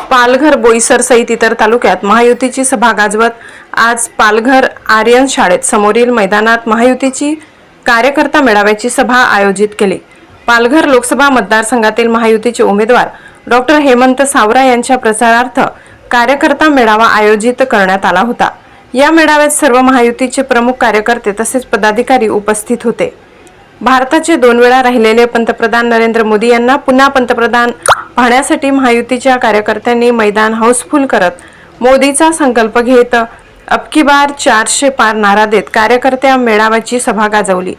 पालघर बोईसर सहित इतर तालुक्यात महायुतीची सभा गाजवत आज पालघर आर्यन शाळेत समोरील मैदानात महायुतीची कार्यकर्ता मेळाव्याची सभा आयोजित केली. पालघर लोकसभा मतदारसंघातील महायुतीचे उमेदवार डॉक्टर हेमंत सावरा यांच्या प्रचारार्थ कार्यकर्ता मेळावा आयोजित करण्यात आला होता. या मेळाव्यात सर्व महायुतीचे प्रमुख कार्यकर्ते तसेच पदाधिकारी उपस्थित होते. भारताचे दोन वेळा राहिलेले पंतप्रधान नरेंद्र मोदी यांना पुन्हा पंतप्रधान पाहण्यासाठी महायुतीच्या कार्यकर्त्यांनी मैदान हाऊसफुल करत मोदीचा संकल्प घेत अबकी बार चारशे पार नारा देत कार्यकर्त्या मेळाव्याची सभा गाजवली.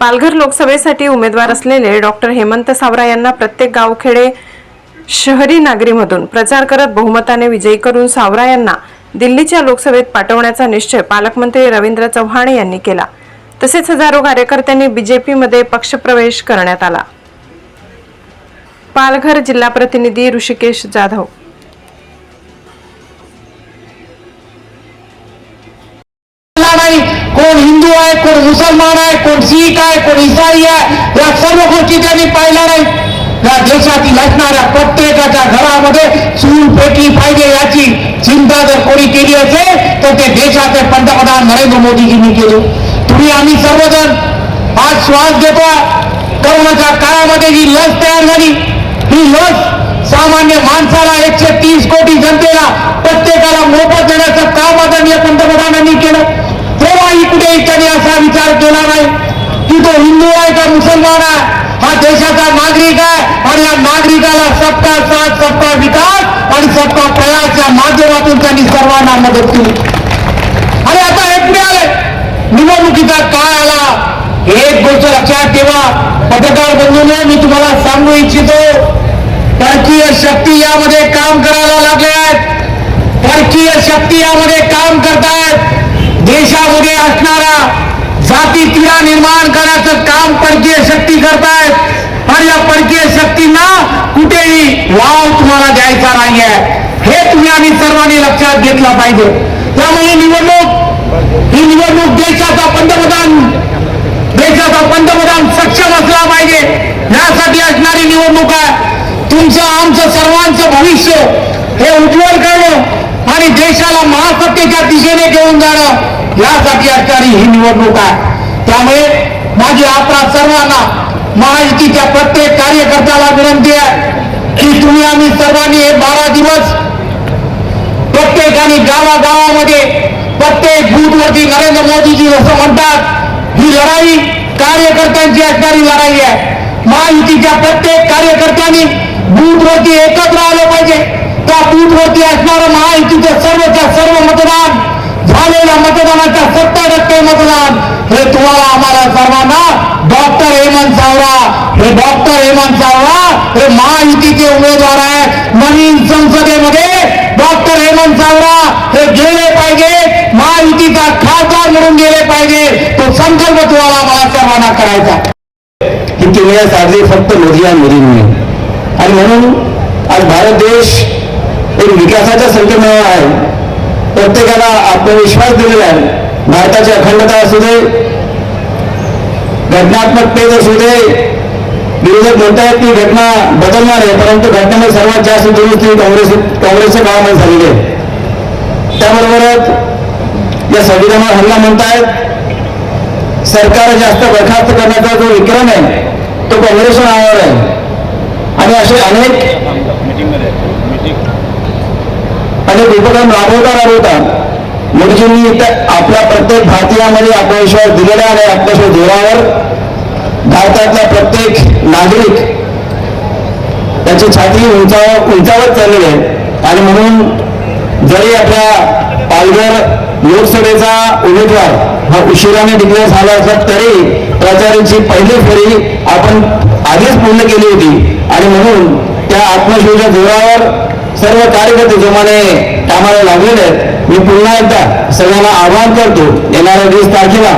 पालघर लोकसभेसाठी उमेदवार असलेले डॉक्टर हेमंत सावरा यांना प्रत्येक गावखेडे शहरी नागरीमधून प्रचार करत बहुमताने विजयी करून सावरा यांना दिल्लीच्या लोकसभेत पाठवण्याचा निश्चय पालकमंत्री रवींद्र चव्हाण यांनी केला. तसेच हजारो कार्यकर्त्यांनी बीजेपीमध्ये पक्षप्रवेश करण्यात आला. पालघर जिल्हा प्रतिनिधी ऋषिकेश जाधव. कोण हिंदू आहे? कोण मुसलमान आहे? कोण शीख आहे? कोण इसाई आहे? या सर्व गोष्टी त्यांनी पाहिल्या नाही. या देशातील असणाऱ्या प्रत्येकाच्या घरामध्ये चूल पेटी पाहिजे याची चिंता जर कोणी केली असेल तर ते देशाचे पंतप्रधान नरेंद्र मोदीजींनी केली. तुम्ही आम्ही सर्वजण आज श्वास घेतो. करोनाच्या काळामध्ये जी लस तयार झाली. ही लस सामान्य माणसाला एकशे तीस कोटी जनतेला प्रत्येकाला मोफत देण्याचं काम आदरणीय पंतप्रधानांनी केलं. तेव्हाही कुठेही त्यांनी असा विचार केला नाही. की तो हिंदू आहे का मुसलमान आहे? हा देशाचा नागरिक आहे आणि या नागरिकाला सबका साथ सबका विकास आणि सबका प्रयास या माध्यमातून त्यांनी सर्वांना मदत केली आणि आता हे पुढे आले निवडणुकीचा काळ आला. एक गोष्ट लक्षात ठेवा. पत्रकार बंधूंनो मी तुम्हाला सांगू इच्छितो परकीय शक्ती यामध्ये काम करायला लागल्या आहेत. परकीय शक्ती यामध्ये काम करतायत. देशामध्ये असणारा जाती तिरा निर्माण करण्याचं काम परकीय शक्ती करतायत. आणि या परकीय शक्तींना कुठेही वाव तुम्हाला द्यायचा नाहीये. हे तुम्ही आम्ही सर्वांनी लक्षात घेतलं पाहिजे. त्यामुळे निवडणूक ही निवडणूक देशाचा पंतप्रधान देशाचा पंतप्रधान सक्षम असला पाहिजे. यासाठी असणारी निवडणूक आहे. तुमचं आमचं सर्वांचं भविष्य हे उज्ज्वल करणं आणि देशाला महासत्तेच्या दिशेने घेऊन जाणं यासाठी असणारी ही निवडणूक आहे. त्यामुळे माझी आपला सर्वांना महायुतीच्या प्रत्येक कार्यकर्त्याला विनंती आहे की तुम्ही आम्ही सर्वांनी हे बारा दिवस प्रत्येकाने गावागावामध्ये प्रत्येक बूथवरती नरेंद्र मोदीजी असं म्हणतात ही लढाई कार्यकर्त्यांची असणारी लढाई आहे. महायुतीच्या प्रत्येक कार्यकर्त्यांनी बूथवरती एकत्र आलं पाहिजे. त्या बूथवरती असणारं महायुतीचं सर्वच्या सर्व मतदान झालेल्या मतदानाच्या सत्तर टक्के मतदान. हे तुम्हाला आम्हाला सर्वांना डॉक्टर हेमंत सावरा हे डॉक्टर हेमंत सावरा हे महायुतीचे उमेदवार आहे नवीन संसदेमध्ये डॉक्टर हेमंत सावरा हे गेले पाहिजे. खासदार म्हणून गेले पाहिजे. तो संकल्प तुम्हाला आम्हाला सर्वांना करायचा ही किमया साधली फक्त मोदी आणि मोदींनी आणि म्हणून आज भारत देश एक विकासाच्या संकल्पना आहे. प्रत्येकाला आत्मविश्वास दिलेला आहे. भारताची अखंडता असू दे घटनात्मक पेज असू दे. विरोधक म्हणतायत की घटना बदलणार आहे परंतु घटनेमध्ये सर्वात जास्त दुरुस्ती काँग्रेस काँग्रेसच्या काळामध्ये झालेली आहे. त्याबरोबरच या संविधानावर हल्ला म्हणतायत सरकार जास्त बरखास्त करण्याचा जो विक्रम आहे तो काँग्रेसच्या नावावर आहे. आणि असे अनेक अनेक उपक्रम राबवता राबवता मोदीजींनी आपल्या प्रत्येक भारतीयामध्ये आत्मविश्वास दिलेला आहे आणि आत्मविश्वास जोरावर. भारतातला प्रत्येक नागरिक त्याची छाती उंचाव उंचावत चाललेली आहे. आणि म्हणून जरी आपल्या पालघर लोकसभेचा उमेदवार हा उशिराने डिक्लेअर झाला असला तरी प्रचाराची पहिली फेरी आपण आधीच पूर्ण केली होती. आणि म्हणून त्या आत्मशोषा जोरावर सर्व कार्यकर्ते जोमाने कामाला लागलेले आहेत. मी पुन्हा एकदा सगळ्यांना आवाहन करतो येणाऱ्या वीस तारखेला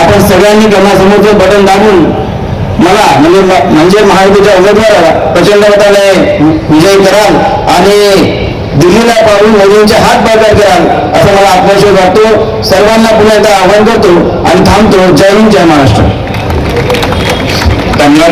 आपण सगळ्यांनी गणासमोरचं बटन दाबून मला म्हणजे म्हणजे महायुतीच्या उमेदवाराला प्रचंड मताने विजयी कराल. आणि दिल्लीला पाडून मोदींचे हात बाजार कराल असं मला आत्मविश्वास वाटतो. सर्वांना पुन्हा एकदा आवाहन करतो आणि थांबतो. जय हिंद जय महाराष्ट्र. धन्यवाद.